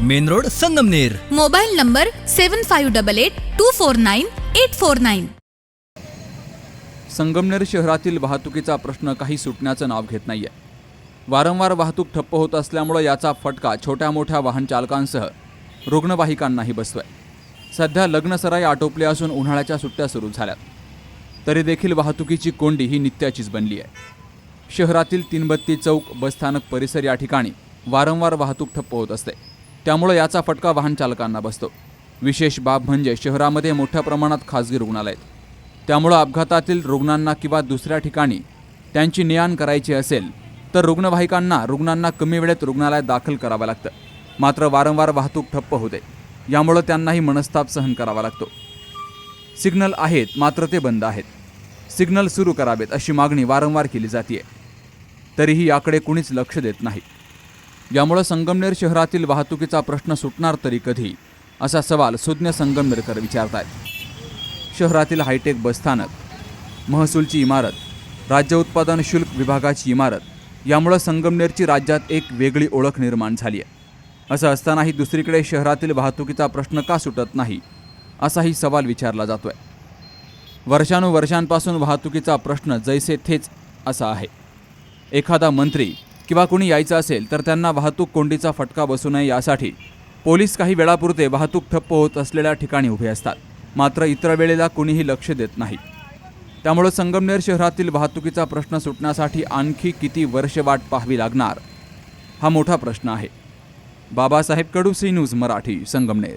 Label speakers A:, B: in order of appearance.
A: Main road Sangamner.
B: Mobile number seven five double eight two four nine eight four nine
C: Sangamner शहरातील वाहतुकीचा प्रश्न काही सुटण्याचं नाव घेत नाहीये. वारंवार वाहतूक ठप्प होत असल्यामुळं याचा फटका छोट्या मोठ्या वाहन चालकांसह रुग्णवाहिकांनाही बसतोय. सध्या लग्नसराई आटोपली असून उन्हाळ्याच्या सुट्ट्या सुरू झाल्यात. तरी देखील वाहतुकीची कोंडी ही नित्याचीच बनली आहे. शहरातील तीनबत्ती चौक बसस्थानक परिसर या ठिकाणी वारंवार वाहतूक ठप्प होत असते. त्यामुळं याचा फटका वाहन चालकांना बसतो. विशेष बाब म्हणजे शहरामध्ये मोठ्या प्रमाणात खाजगी रुग्णालय आहेत. त्यामुळं अपघातातील रुग्णांना किंवा दुसऱ्या ठिकाणी त्यांची ने आण करायची असेल तर रुग्णवाहिकांना रुग्णांना कमी वेळेत रुग्णालयात दाखल करावं लागतं. मात्र वारंवार वाहतूक ठप्प होते. यामुळं त्यांनाही मनस्ताप सहन करावा लागतो. सिग्नल आहेत मात्र ते बंद आहेत. सिग्नल सुरू करावेत अशी मागणी वारंवार केली जाते तरीही याकडे कुणीच लक्ष देत नाही. यामुळं संगमनेर शहरातील वाहतुकीचा प्रश्न सुटणार तरी कधी? असा सवाल सुज्ञ संगमनेरकर विचारत आहेत शहरातील हायटेक बसस्थानक महसूलची इमारत राज्य उत्पादन शुल्क विभागाची इमारत यामुळं संगमनेरची राज्यात एक वेगळी ओळख निर्माण झाली आहे. असं असतानाही दुसरीकडे शहरातील वाहतुकीचा प्रश्न का सुटत नाही असाही सवाल विचारला जातोय. वर्षानुवर्षांपासून वाहतुकीचा प्रश्न जैसे थेच असा आहे. एखादा मंत्री किंवा कुणी यायचं असेल तर त्यांना वाहतूक कोंडीचा फटका बसू नये यासाठी. पोलीस काही वेळापुरते वाहतूक ठप्प होत असलेल्या ठिकाणी उभे असतात. मात्र इतर वेळेला कुणीही लक्ष देत नाही. त्यामुळं संगमनेर शहरातील वाहतुकीचा प्रश्न सुटण्यासाठी आणखी किती वर्ष वाट पाहावी लागणार? हा मोठा प्रश्न आहे. Babasaheb Kadu C news Marathi Sangamner.